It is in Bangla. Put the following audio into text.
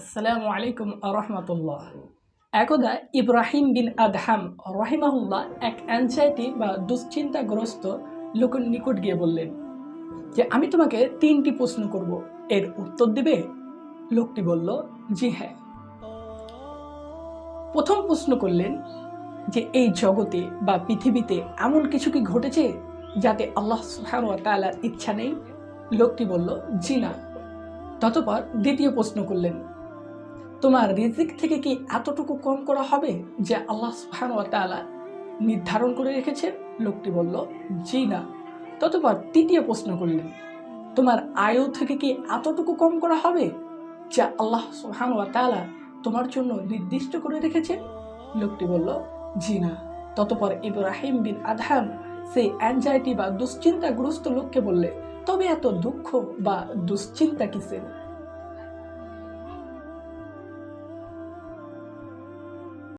আসসালামু আলাইকুম রহমতুল্লাহ একদা ইব্রাহিম বিন আদহাম রহিমাহুল্লাহ এক অ্যাংজাইটি বা দুশ্চিন্তাগ্রস্ত লোকের নিকট গিয়ে বললেন, যে আমি তোমাকে তিনটি প্রশ্ন করব। এর উত্তর দিবে? লোকটি বলল, জি হ্যাঁ। প্রথম প্রশ্ন করলেন, যে এই জগতে বা পৃথিবীতে এমন কিছু কি ঘটেছে যাতে আল্লাহ তাআলার ইচ্ছা নেই? লোকটি বলল, জি না। ততপর দ্বিতীয় প্রশ্ন করলেন তোমার রিজিক থেকে কি এতটুকু কম করা হবে যে আল্লাহ সুবহানাহু নির্ধারণ করে রেখেছেন? লোকটি বলল, জি না। ততপর তৃতীয় প্রশ্ন করলেন, তোমার আয়ু থেকে কি এতটুকু কম করা হবে যা আল্লাহ তাআলা তোমার জন্য নির্দিষ্ট করে রেখেছেন? লোকটি বলল, জি না। ততপর ইব্রাহিম বিন আদহাম সেই অ্যাংজাইটি বা দুশ্চিন্তাগ্রস্ত লোককে বললে, তবে এত দুঃখ বা দুশ্চিন্তা কিসের?